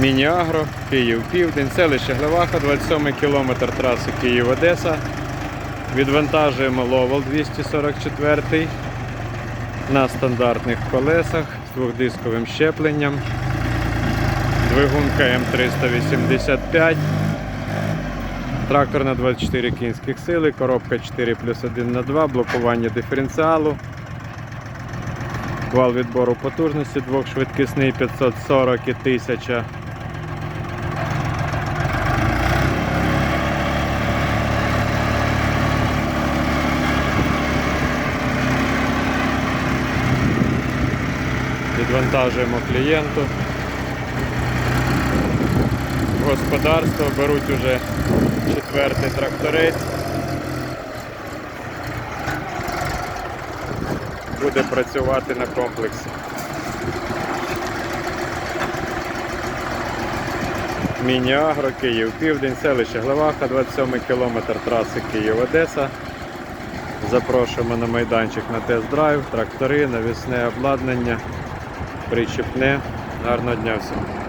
Міні-Агро, Київ Південь, селище Глеваха, 27 кілометр траси Київ-Одеса. Відвантажуємо Ловол 244 на стандартних колесах з двохдисковим щепленням. Двигун КМ385. Трактор на 24 кінських сили, коробка 4 плюс 1 на 2, блокування диференціалу. Вал відбору потужності двохшвидкісний 540 і 1000. Відвантажуємо клієнту. Господарство беруть уже четвертий тракторець. Буде працювати на комплексі. Міні-Агро, Київ Південь, селище Глеваха, 27 кілометр траси Київ-Одеса. Запрошуємо на майданчик на тест-драйв, трактори, навісне обладнання, причіпне. Гарного дня всім!